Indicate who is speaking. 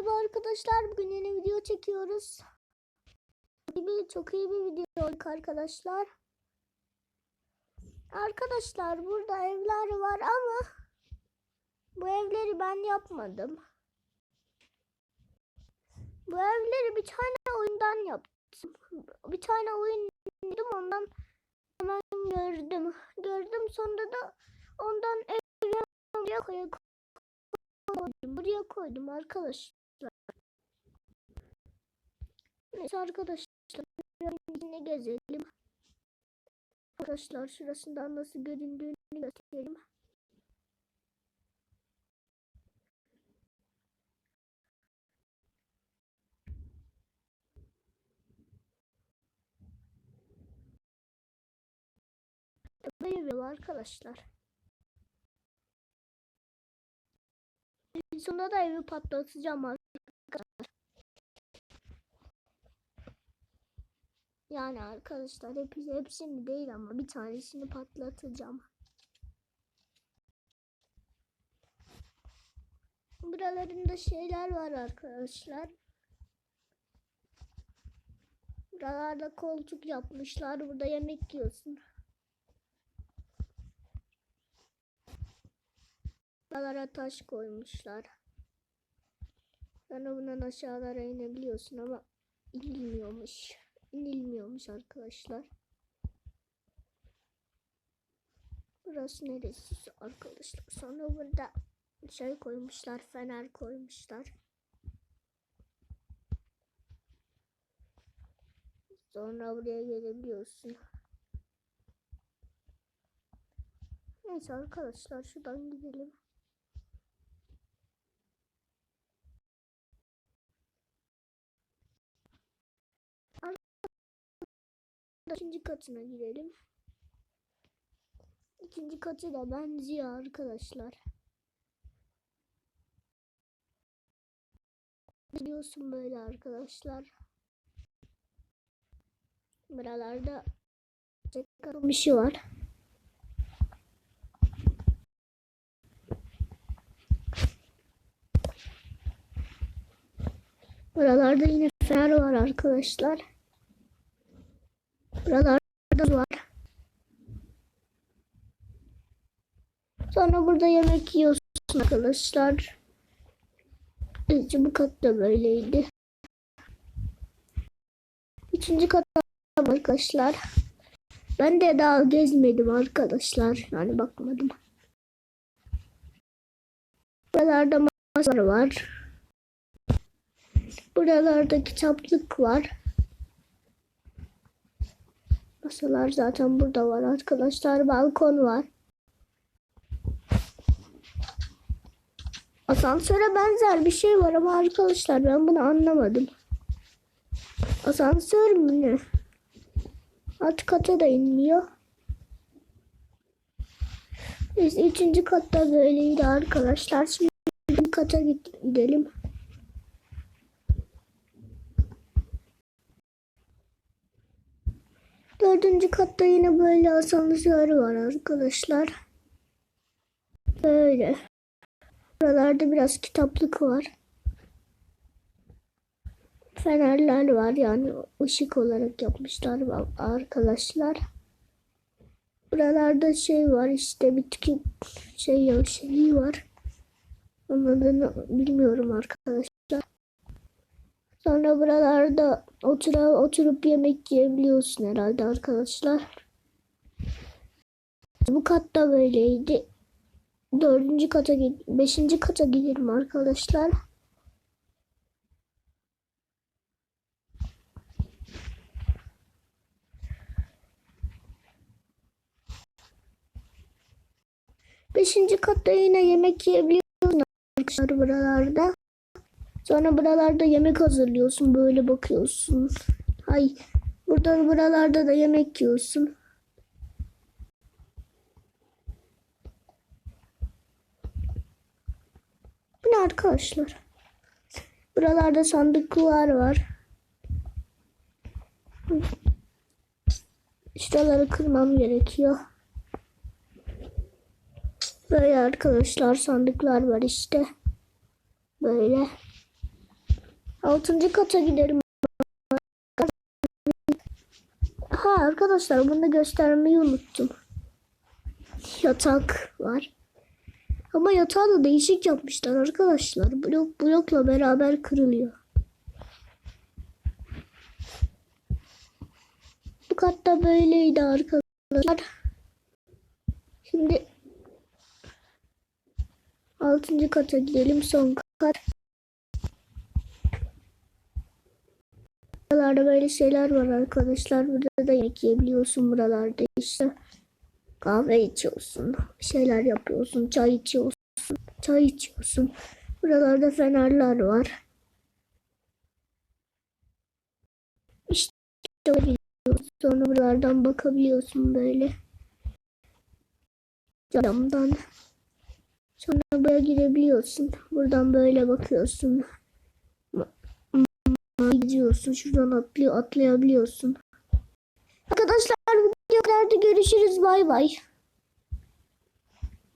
Speaker 1: Merhaba arkadaşlar. Bugün yeni video çekiyoruz. İyi bir, çok iyi bir video oldu arkadaşlar. Arkadaşlar burada evler var ama bu evleri ben yapmadım. Bu evleri bir tane oyundan yaptım. Bir tane oyun dedim ondan hemen gördüm. Gördüm sonra da ondan buraya koydum. Buraya koydum arkadaşlar. Neyse arkadaşlar ne gezelim. Arkadaşlar şurasından nasıl göründüğünü gösterelim. Böyle arkadaşlar. Sonunda da evi patlatacağım arkadaşlar. Yani arkadaşlar hepsi, hepsini değil ama bir tanesini patlatacağım. Buralarında şeyler var arkadaşlar. Buralarda koltuk yapmışlar. Burada yemek yiyorsun. Buralara taş koymuşlar. Sonra bundan aşağılara inebiliyorsun ama inilmiyormuş. İnilmiyormuş arkadaşlar. Burası neresi arkadaşlar? Sonra burada şey koymuşlar, fener koymuşlar. Sonra buraya gelebiliyorsun. Neyse arkadaşlar şuradan gidelim. İkinci katına gidelim. İkinci katı da benziyor arkadaşlar. Biliyorsun böyle arkadaşlar. Buralarda bir şey var. Buralarda yine fener var arkadaşlar. Buralarda var. Sonra burada yemek yiyorsun arkadaşlar. İkinci bu kat da böyleydi. Üçüncü kat arkadaşlar. Ben de daha gezmedim arkadaşlar. Yani bakmadım. Buralarda masalar var. Buralarda kitaplık var. Masalar zaten burada var arkadaşlar. Balkon var. Asansöre benzer bir şey var ama arkadaşlar ben bunu anlamadım. Asansör mü ne? Alt kata da inmiyor. Biz üçüncü katta böyleydi arkadaşlar. Şimdi kata gidelim. Dördüncü katta yine böyle asansör var arkadaşlar. Böyle. Buralarda biraz kitaplık var. Fenerler var yani ışık olarak yapmışlar arkadaşlar. Buralarda şey var işte bitki şey şeyi var. Onun adını bilmiyorum arkadaşlar. Sonra buralarda otura, oturup yemek yiyebiliyorsun herhalde arkadaşlar. Bu katta böyleydi. Dördüncü kata, beşinci kata gidelim arkadaşlar. Beşinci katta yine yemek yiyebiliyorsun arkadaşlar buralarda. Sonra buralarda yemek hazırlıyorsun. Böyle bakıyorsun. Hay burada buralarda da yemek yiyorsun. Bu ne arkadaşlar? Buralarda sandıklar var. Şuraları kırmam gerekiyor. Böyle arkadaşlar sandıklar var işte. Böyle. Altıncı kata gidelim. Ha arkadaşlar bunu göstermeyi unuttum. Yatak var. Ama yatağı da değişik yapmışlar arkadaşlar. Blok blokla beraber kırılıyor. Bu katta böyleydi arkadaşlar. Şimdi altıncı kata gidelim. Son kat. Buralarda böyle şeyler var arkadaşlar. Burada da yemek yiyebiliyorsun buralarda işte. Kahve içiyorsun. Şeyler yapıyorsun. Çay içiyorsun. Çay içiyorsun. Buralarda fenerler var. İşte. Sonra buralardan bakabiliyorsun böyle. Camdan. Sonra buraya girebiliyorsun. Buradan böyle bakıyorsun. Gidiyorsun. Şuradan atlıyor, atlayabiliyorsun. Arkadaşlar videolarda görüşürüz. Bay bay.